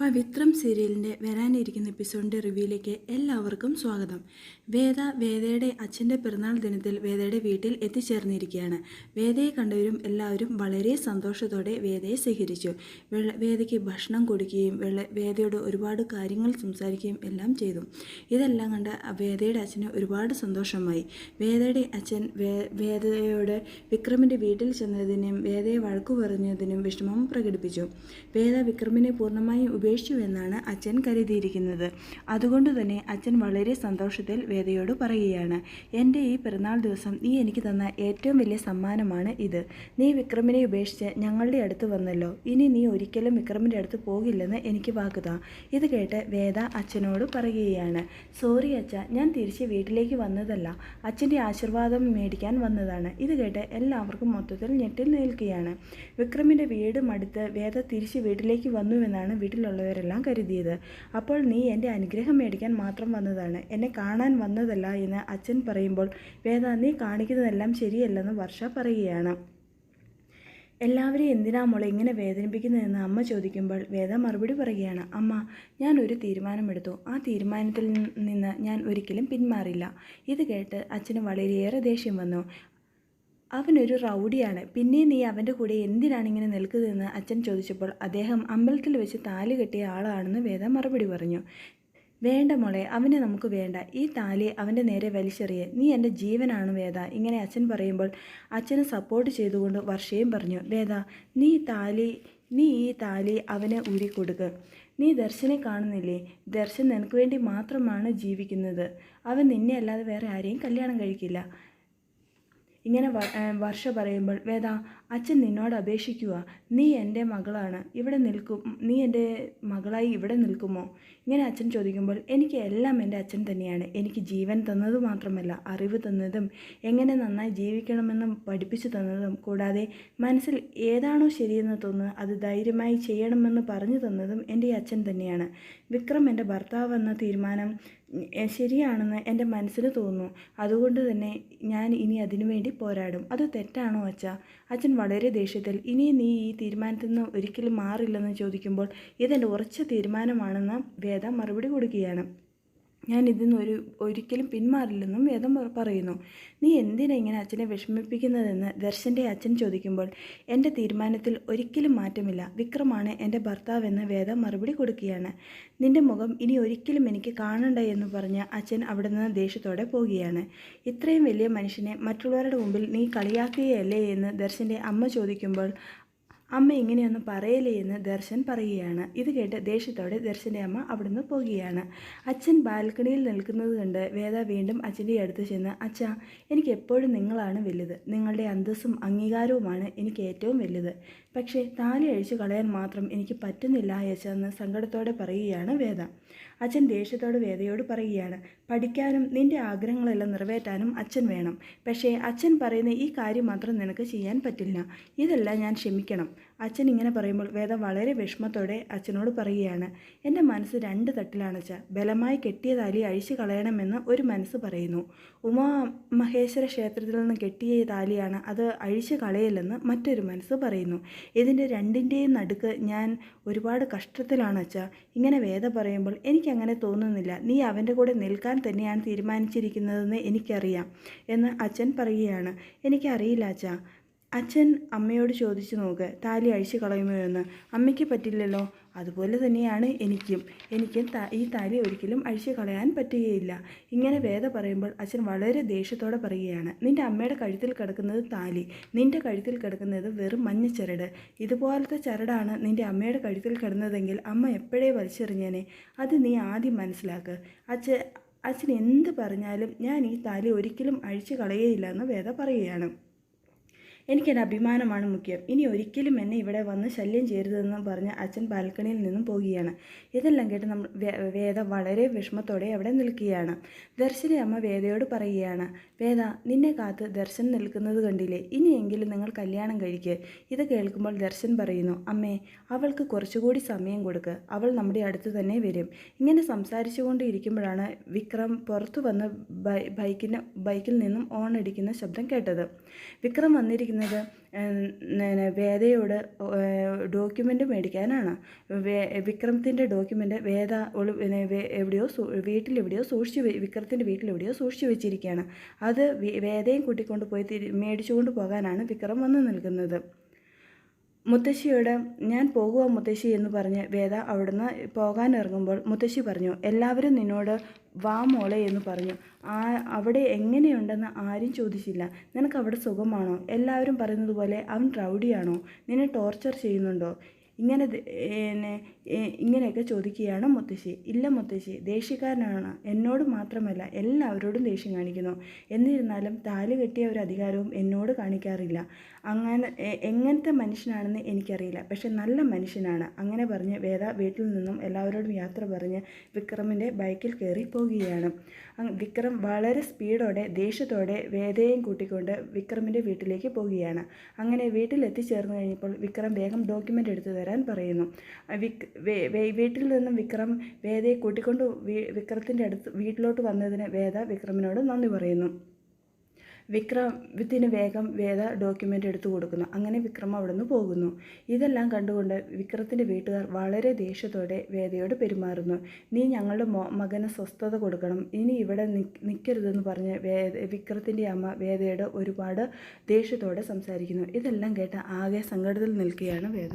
പവിത്രം സീരിയലിന്റെ വരാനിരിക്കുന്ന എപ്പിസോഡിന്റെ റിവ്യൂയിലേക്ക് എല്ലാവർക്കും സ്വാഗതം. വേദ വേദയുടെ അച്ഛന്റെ പിറന്നാൾ ദിനത്തിൽ വേദയുടെ വീട്ടിൽ എത്തിച്ചേർന്നിരിക്കുകയാണ്. വേദയെ കണ്ടവരും എല്ലാവരും വളരെ സന്തോഷത്തോടെ വേദയെ സ്വീകരിച്ചു. വെള്ള വേദയ്ക്ക് ഭക്ഷണം കൊടുക്കുകയും വെള്ള വേദയോട് ഒരുപാട് കാര്യങ്ങൾ സംസാരിക്കുകയും എല്ലാം ചെയ്തു. ഇതെല്ലാം കണ്ട വേദയുടെ അച്ഛന് ഒരുപാട് സന്തോഷമായി. വേദയുടെ അച്ഛൻ വേദയോട് വിക്രമിന്റെ വീട്ടിൽ ചെന്നതിനും വേദയെ വഴക്കു പറഞ്ഞതിനും വിഷമം പ്രകടിപ്പിച്ചു. വേദ വിക്രമിനെ പൂർണമായും ഉപേക്ഷിച്ചു എന്നാണ് അച്ഛൻ കരുതിയിരിക്കുന്നത്. അതുകൊണ്ട് തന്നെ അച്ഛൻ വളരെ സന്തോഷത്തിൽ വേദയോട് പറയുകയാണ് എന്റെ ഈ പിറന്നാൾ ദിവസം നീ എനിക്ക് തന്ന ഏറ്റവും വലിയ സമ്മാനമാണ് ഇത്. നീ വിക്രമിനെ ഉപേക്ഷിച്ച് ഞങ്ങളുടെ അടുത്ത് വന്നല്ലോ. ഇനി നീ ഒരിക്കലും വിക്രമിന്റെ അടുത്ത് പോകില്ലെന്ന് എനിക്ക് വാക്കുതാ ഇത് കേട്ട് വേദ അച്ഛനോട് പറയുകയാണ് സോറി അച്ഛ ഞാൻ തിരിച്ച് വീട്ടിലേക്ക് വന്നതല്ല. അച്ഛന്റെ ആശീർവാദം മേടിക്കാൻ വന്നതാണ്. ഇത് കേട്ട് എല്ലാവർക്കും മൊത്തത്തിൽ ഞെട്ടിൽ നിൽക്കുകയാണ്. വിക്രമിന്റെ വീട് മടുത്ത് വേദ തിരിച്ച് വീട്ടിലേക്ക് വന്നുവെന്നാണ് വീട്ടിലുള്ളവരെല്ലാം കരുതിയത്. അപ്പോൾ നീ എന്റെ അനുഗ്രഹം മേടിക്കാൻ മാത്രം വന്നതാണ്. എന്നെ കാണാൻ വന്നതല്ല എന്ന് അച്ഛൻ പറയുമ്പോൾ വേദ നീ കാണിക്കുന്നതെല്ലാം ശരിയല്ലെന്ന് വർഷ പറയുകയാണ്. എല്ലാവരെയും എന്തിനാ മോളെ ഇങ്ങനെ വേദനിപ്പിക്കുന്നതെന്ന് അമ്മ ചോദിക്കുമ്പോൾ വേദ മറുപടി പറയുകയാണ്. അമ്മ ഞാൻ ഒരു തീരുമാനമെടുത്തു. ആ തീരുമാനത്തിൽ നിന്ന് ഞാൻ ഒരിക്കലും പിന്മാറില്ല. ഇത് കേട്ട് അച്ഛന് വളരെയേറെ ദേഷ്യം വന്നു. അവനൊരു റൗഡിയാണ്. പിന്നെ നീ അവന്റെ കൂടെ എന്തിനാണ് ഇങ്ങനെ നിൽക്കുന്നതെന്ന് അച്ഛൻ ചോദിച്ചപ്പോൾ അദ്ദേഹം അമ്പലത്തിൽ വെച്ച് താലി കെട്ടിയ ആളാണെന്ന് വേദ മറുപടി പറഞ്ഞു. വേണ്ട മോളെ അവനെ നമുക്ക് വേണ്ട. ഈ താലി അവന്റെ നേരെ വലിച്ചെറിയ. നീ എന്റെ ജീവനാണ് വേദ. ഇങ്ങനെ അച്ഛൻ പറയുമ്പോൾ അച്ഛനെ സപ്പോർട്ട് ചെയ്തുകൊണ്ട് വർഷയും പറഞ്ഞു വേദ നീ താലി നീ ഈ താലി അവന് ഊരിക്കൊടുക്ക് നീ ദർശനെ കാണുന്നില്ലേ? ദർശൻ നിനക്ക് വേണ്ടി മാത്രമാണ് ജീവിക്കുന്നത്. അവൻ നിന്നെ അല്ലാതെ വേറെ ആരെയും കല്യാണം കഴിക്കില്ല. ഇങ്ങനെ വർഷ പറയുമ്പോൾ വേദ അച്ഛൻ നിന്നോട് അപേക്ഷിക്കുക. നീ എന്റെ മകളാണ്. ഇവിടെ നിൽക്കും നീ എന്റെ മകളായി ഇവിടെ നിൽക്കുമോ? ഇങ്ങനെ അച്ഛൻ ചോദിക്കുമ്പോൾ എനിക്ക് എല്ലാം എന്റെ അച്ഛൻ തന്നെയാണ്. എനിക്ക് ജീവൻ തന്നത് മാത്രമല്ല അറിവ് തന്നതും എങ്ങനെ നന്നായി ജീവിക്കണമെന്നും പഠിപ്പിച്ചു തന്നതും കൂടാതെ മനസ്സിൽ ഏതാണോ ശരിയെന്ന് തോന്നുന്നത് അത് ധൈര്യമായി ചെയ്യണമെന്ന് പറഞ്ഞു തന്നതും എന്റെ അച്ഛൻ തന്നെയാണ്. വിക്രം എന്റെ ഭർത്താവ് എന്ന തീരുമാനം ശരിയാണെന്ന് എന്റെ മനസ്സിന് തോന്നുന്നു. അതുകൊണ്ട് തന്നെ ഞാൻ ഇനി അതിനു വേണ്ടി പോരാടും. അത് തെറ്റാണോ അച്ഛ? അച്ഛൻ വളരെ ദേഷ്യത്തിൽ ഇനി നീ ഈ തീരുമാനത്തിൽ നിന്ന് ഒരിക്കലും മാറില്ലെന്ന് ചോദിക്കുമ്പോൾ ഇതെന്റെ ഉറച്ച തീരുമാനമാണെന്ന് വേദ മറുപടി കൊടുക്കുകയാണ്. ഞാൻ ഇതിന്ന് ഒരു ഒരിക്കലും പിന്മാറില്ലെന്നും വേദം പറയുന്നു. നീ എന്തിനാ ഇങ്ങനെ അച്ഛനെ വിഷമിപ്പിക്കുന്നതെന്ന് ദർശന്റെ അച്ഛൻ ചോദിക്കുമ്പോൾ എന്റെ തീരുമാനത്തിൽ ഒരിക്കലും മാറ്റമില്ല. വിക്രമാണ് എന്റെ ഭർത്താവെന്ന് വേദം മറുപടി കൊടുക്കുകയാണ്. നിന്റെ മുഖം ഇനി ഒരിക്കലും എനിക്ക് കാണണ്ട എന്ന് പറഞ്ഞ് അച്ഛൻ അവിടെ നിന്ന് ദേഷ്യത്തോടെ പോവുകയാണ്. ഇത്രയും വലിയ മനുഷ്യനെ മറ്റുള്ളവരുടെ മുമ്പിൽ നീ കളിയാക്കുകയല്ലേ? എന്ന് ദർശന്റെ അമ്മ ചോദിക്കുമ്പോൾ അമ്മ ഇങ്ങനെയൊന്നും പറയലേ എന്ന് ദർശൻ പറയുകയാണ്. ഇത് കേട്ട് ദേഷ്യത്തോടെ ദർശന്റെ അമ്മ അവിടുന്ന് പോകുകയാണ്. അച്ഛൻ ബാൽക്കണിയിൽ നിൽക്കുന്നത് കണ്ട് വേദ വീണ്ടും അച്ഛന്റെ അടുത്ത് ചെന്ന് അച്ഛ എനിക്ക് എപ്പോഴും നിങ്ങളാണ് വലുത്. നിങ്ങളുടെ അന്തസ്സും അംഗീകാരവുമാണ് എനിക്ക് ഏറ്റവും വലുത്. പക്ഷേ താലി അഴിച്ചു കളയാൻ മാത്രം എനിക്ക് പറ്റുന്നില്ല യശെന്ന് സങ്കടത്തോടെ പറയുകയാണ് വേദ. അച്ഛൻ ദേഷ്യത്തോട് വേദയോട് പറയുകയാണ് പഠിക്കാനും നിന്റെ ആഗ്രഹങ്ങളെല്ലാം നിറവേറ്റാനും അച്ഛൻ വേണം. പക്ഷേ അച്ഛൻ പറയുന്ന ഈ കാര്യം മാത്രം നിനക്ക് ചെയ്യാൻ പറ്റില്ല. ഇതെല്ലാം ഞാൻ ക്ഷമിക്കണം. അച്ഛൻ ഇങ്ങനെ പറയുമ്പോൾ വേദ വളരെ വിഷമത്തോടെ അച്ഛനോട് പറയുകയാണ് എന്റെ മനസ്സ് രണ്ട് തട്ടിലാണ് ബലമായി കെട്ടിയ താലി അഴിച്ചു കളയണമെന്ന് ഒരു മനസ്സ് പറയുന്നു. ഉമാ മഹേശ്വര ക്ഷേത്രത്തിൽ നിന്ന് കെട്ടിയ താലിയാണ് അത് അഴിച്ചു കളയില്ലെന്ന് മറ്റൊരു മനസ്സ് പറയുന്നു. ഇതിന്റെ രണ്ടിന്റെയും നടുക്ക് ഞാൻ ഒരുപാട് കഷ്ടത്തിലാണ് അച്ഛാ. ഇങ്ങനെ വേദ പറയുമ്പോൾ എനിക്കങ്ങനെ തോന്നുന്നില്ല. നീ അവന്റെ കൂടെ നിൽക്കാൻ തന്നെയാണ് തീരുമാനിച്ചിരിക്കുന്നതെന്ന് എനിക്കറിയാം എന്ന് അച്ഛൻ പറയുകയാണ്. എനിക്കറിയില്ല അച്ഛാ. അച്ഛൻ അമ്മയോട് ചോദിച്ചു നോക്ക് താലി അഴിച്ചു കളയുമോ എന്ന്. അമ്മയ്ക്ക് പറ്റില്ലല്ലോ. അതുപോലെ തന്നെയാണ് എനിക്കും. എനിക്ക് ഈ താലി ഒരിക്കലും അഴിച്ചു കളയാൻ പറ്റുകയില്ല. ഇങ്ങനെ വേദ പറയുമ്പോൾ അച്ഛൻ വളരെ ദേഷ്യത്തോടെ പറയുകയാണ് നിന്റെ അമ്മയുടെ കഴുത്തിൽ കിടക്കുന്നത് താലി. നിന്റെ കഴുത്തിൽ കിടക്കുന്നത് വെറും മഞ്ഞ ചരട്. ഇതുപോലത്തെ ചരടാണ് നിന്റെ അമ്മയുടെ കഴുത്തിൽ കിടന്നതെങ്കിൽ അമ്മ എപ്പോഴേ വലിച്ചെറിഞ്ഞേനെ? അത് നീ ആദ്യം മനസ്സിലാക്ക്. അച്ഛൻ അച്ഛൻ എന്ത് പറഞ്ഞാലും ഞാൻ ഈ താലി ഒരിക്കലും അഴിച്ചു കളയുകയില്ല എന്ന് വേദ പറയുകയാണ്. എനിക്കെന്റെ അഭിമാനമാണ് മുഖ്യം. ഇനി ഒരിക്കലും എന്നെ ഇവിടെ വന്ന് ശല്യം ചെയ്യരുതെന്ന് പറഞ്ഞ് അച്ഛൻ ബാൽക്കണിയിൽ നിന്നും പോവുകയാണ്. ഇതെല്ലാം കേട്ട് നമ്മൾ വേദ വളരെ വിഷമത്തോടെ അവിടെ നിൽക്കുകയാണ്. ദർശന അമ്മ വേദയോട് പറയുകയാണ് വേദ നിന്നെ കാത്ത് ദർശൻ നിൽക്കുന്നത് കണ്ടില്ലേ? ഇനിയെങ്കിലും നിങ്ങൾ കല്യാണം കഴിക്കുക ഇത് കേൾക്കുമ്പോൾ ദർശൻ പറയുന്നു അമ്മേ അവൾക്ക് കുറച്ചുകൂടി സമയം കൊടുക്കുക അവൾ നമ്മുടെ അടുത്ത് തന്നെ വരും. ഇങ്ങനെ സംസാരിച്ചുകൊണ്ട് ഇരിക്കുമ്പോഴാണ് വിക്രം പുറത്തു വന്ന് ബൈക്കിന് ബൈക്കിൽ നിന്നും ഓൺ ശബ്ദം കേട്ടത്. വിക്രം വന്നിരിക്കുന്നത് പിന്നെ വേദയോട് ഡോക്യുമെന്റ് മേടിക്കാനാണ്. വിക്രമത്തിന്റെ ഡോക്യുമെന്റ് വേദ ഒളി എവിടെയോ വീട്ടിലെവിടെയോ സൂക്ഷിച്ച് വിക്രമത്തിന്റെ വീട്ടിലെവിടെയോ സൂക്ഷിച്ച് വെച്ചിരിക്കുകയാണ്. അത് വേദയും കൂട്ടിക്കൊണ്ട് പോയി മേടിച്ചുകൊണ്ട് പോകാനാണ് വിക്രം വന്ന് നിൽക്കുന്നത്. മുത്തശ്ശിയോട് ഞാൻ പോകുക മുത്തശ്ശി എന്ന് പറഞ്ഞ് വേദ അവിടുന്ന് പോകാൻ ഇറങ്ങുമ്പോൾ മുത്തശ്ശി പറഞ്ഞു എല്ലാവരും നിന്നോട് വാ മോളെ എന്ന് പറഞ്ഞു. ആ അവിടെ എങ്ങനെയുണ്ടെന്ന് ആരും ചോദിച്ചില്ല. നിനക്ക് അവിടെ സുഖമാണോ? എല്ലാവരും പറയുന്നത് പോലെ അവൻ റൗഡിയാണോ? നിന്നെ ടോർച്ചർ ചെയ്യുന്നുണ്ടോ? ഇങ്ങനെ ഇങ്ങനെയൊക്കെ ചോദിക്കുകയാണ് മുത്തശ്ശി. ഇല്ല മുത്തശ്ശി ദേഷ്യക്കാരനാണ്. എന്നോട് മാത്രമല്ല എല്ലാവരോടും ദേഷ്യം കാണിക്കുന്നു. എന്നിരുന്നാലും താലി കെട്ടിയ ഒരു അധികാരവും എന്നോട് കാണിക്കാറില്ല. അങ്ങനെ എങ്ങനത്തെ മനുഷ്യനാണെന്ന് എനിക്കറിയില്ല. പക്ഷെ നല്ല മനുഷ്യനാണ്. അങ്ങനെ പറഞ്ഞ് വേദ വീട്ടിൽ നിന്നും എല്ലാവരോടും യാത്ര പറഞ്ഞ് വിക്രമിന്റെ ബൈക്കിൽ കയറി പോകുകയാണ് വിക്രം വളരെ സ്പീഡോടെ ദേഷ്യത്തോടെ വേദയും കൂട്ടിക്കൊണ്ട് വിക്രമിന്റെ വീട്ടിലേക്ക് പോവുകയാണ് അങ്ങനെ വീട്ടിൽ എത്തിച്ചേർന്ന് കഴിഞ്ഞപ്പോൾ വിക്രം വേഗം ഡോക്യുമെന്റ് എടുത്തു തരാൻ പറയുന്നു. വീട്ടിൽ നിന്നും വിക്രം വേദയെ കൂട്ടിക്കൊണ്ട് വിക്രത്തിന്റെ അടുത്ത് വീട്ടിലോട്ട് വന്നതിന് വേദ വിക്രമിനോട് നന്ദി പറയുന്നു. വിക്രമത്തിന് വേഗം വേദ ഡോക്യുമെന്റ് എടുത്തു കൊടുക്കുന്നു. അങ്ങനെ വിക്രം അവിടെ നിന്ന് പോകുന്നു. ഇതെല്ലാം കണ്ടുകൊണ്ട് വിക്രത്തിന്റെ വീട്ടുകാർ വളരെ ദേഷ്യത്തോടെ വേദയോട് പെരുമാറുന്നു. നീ ഞങ്ങളുടെ മകന് സ്വസ്ഥത കൊടുക്കണം. ഇനി ഇവിടെ നിൽക്കരുതെന്ന് പറഞ്ഞ് വേദ വിക്രത്തിന്റെ അമ്മ വേദയോട് ഒരുപാട് ദേഷ്യത്തോടെ സംസാരിക്കുന്നു. ഇതെല്ലാം കേട്ട് ആകെ സങ്കടത്തിൽ നിൽക്കുകയാണ് വേദ.